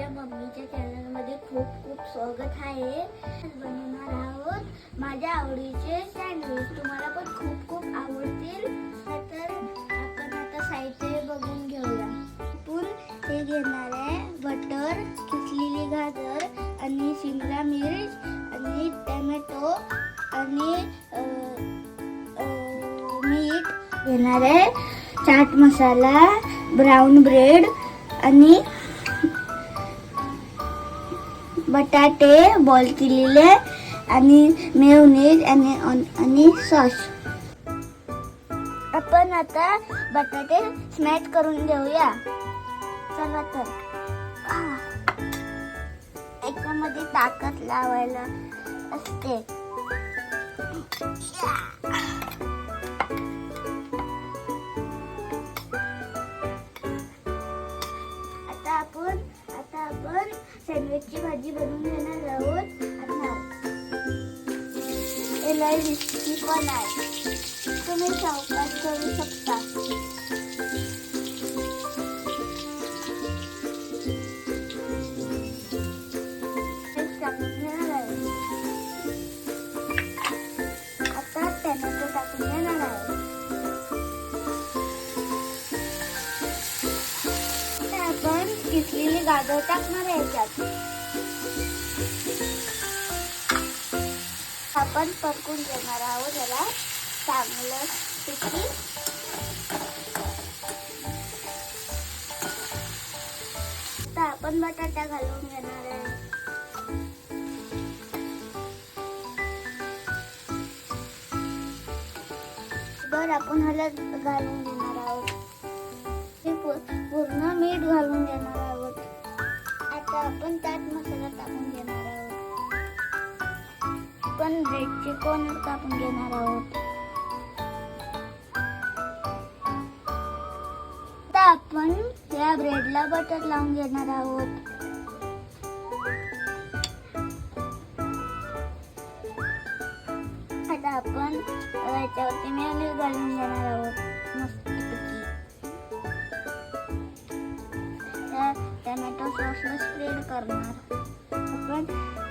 माझ्या मम्मीच्या चॅनलमध्ये खूप खूप स्वागत आहे. बनवणार आहोत माझ्या आवडीचे सँडविच तुम्हाला पण खूप खूप आवडतील. तर आपण आता साहित्य बघून घेऊया. आपण हे घेणार आहे बटर किसलेली गाजर आणि शिमला मिर्च आणि टमॅटो आणि मीठ घेणार आहे. चाट मसाला ब्राऊन ब्रेड आणि बटाटे बॉल केलेले आणि मेवनीज आणि आणि सॉस. आपण आता बटाटे स्मॅश करून घेऊया. चला तर. याच्यामध्ये ताकद लावायला असते. सँडविचची भाजी बनवून घेणार आहोत. आता याला रिस्की पण आहे. तुम्ही चौकात करू शकता. आपण किसलेली गाजर टाकणार याच्यात. आपण पकून घेणार आहोत जरा चांगलं पिठी. आता आपण बटाटा घालून घेणार आहे. बर आपण हलत घालून घेणार आपण त्यात मसाला टाकून घेणार आहोत. आपण ब्रेडचे कोण कापून घेणार आहोत. आता आपण या ब्रेडला बटर लावून घेणार आहोत. आता आपण याच्यावरती मेयोनीज घालून घेणार आहोत. टमॅटो सॉसला स्प्रेड करणार. आपण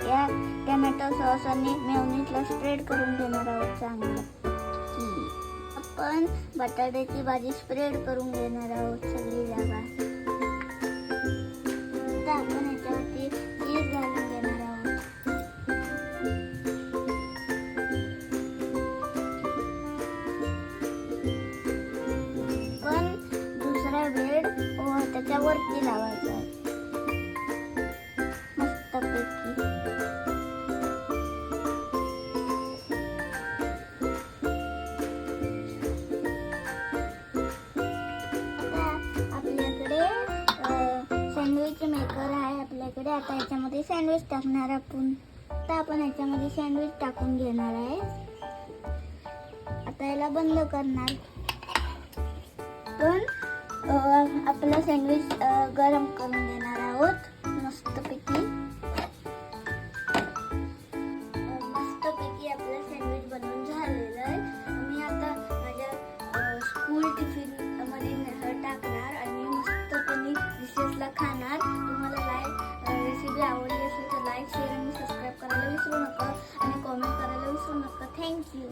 या टमॅटो सॉस आणि मेयोनीजला स्प्रेड करून घेणार आहोत चांगलं. आपण बटाट्याची भाजी स्प्रेड करून घेणार आहोत सगळी जागा. आता आपण याच्यावरती चीज घालून घेणार आहोत. पण दुसरा ब्रेड त्याच्यावरती लावायचं. आहे आपल्याकडे सँडविच मेकर आहे आपल्याकडे. आता याच्यामध्ये सँडविच टाकणार आपण. आता आपण याच्यामध्ये सँडविच टाकून घेणार आहे. आता याला बंद करणार. पण आपलं सँडविच गरम करून घेणार आहोत मस्तपैकी. मस्तपैकी आपलं सँडविच बनवून झालेलं आहे. मी आता माझ्या स्कूल टिफिनमध्ये टाकणार आणि मस्तपणे रिसेसला खाणार. तुम्हाला लाईक रेसिपी आवडली असेल तर लाईक शेअर आणि सबस्क्राईब करायला विसरू नका आणि कॉमेंट करायला विसरू नका. थँक्यू